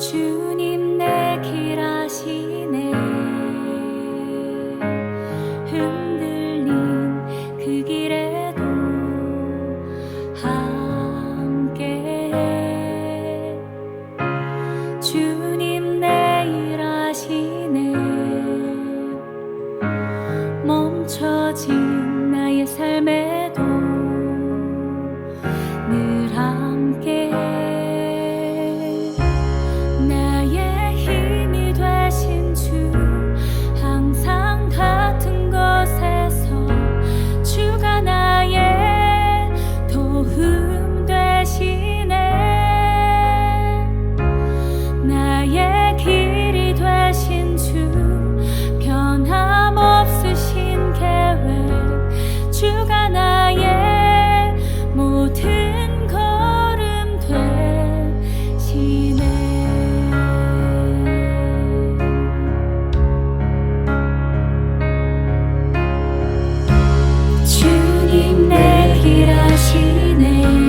주님 내 길 아시네. 흔들린 그 길에도 함께 주님 내 일 아시네. 멈춰진 대신에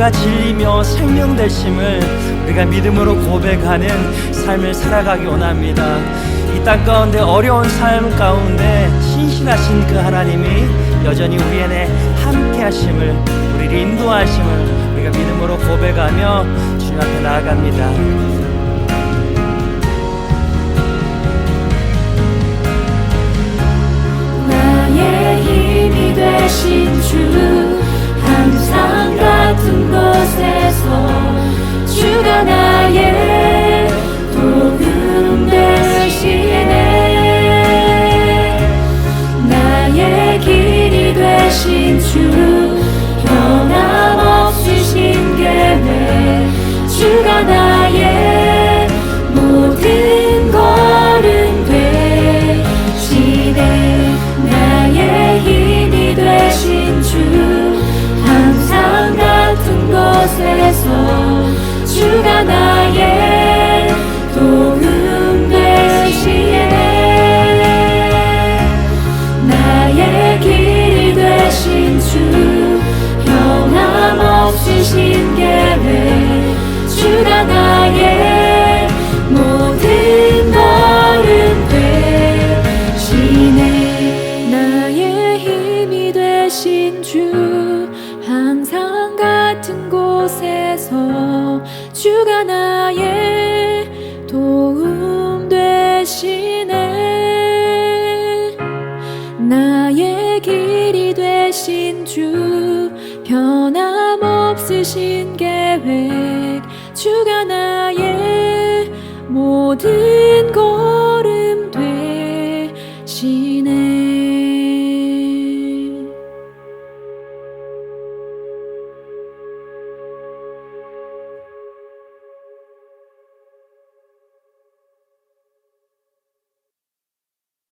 길과 진리며 생명 되심을 우리가 믿음으로 고백하는 삶을 살아가기 원합니다. 이 땅 가운데 어려운 삶 가운데 신실하신 그 하나님이 여전히 우리에게 함께 하심을 우리를 인도하심을 우리가 믿음으로 고백하며 주님 앞에 나아갑니다. 주 변함없으신 계획 주가 나의 모든 걸음 되시네. 나의 힘이 되신 주 항상 같은 곳에서 주가 나의 도움 되시네. 나의 길이 되신 주 변함없으신 계획 주가 나의 모든 곳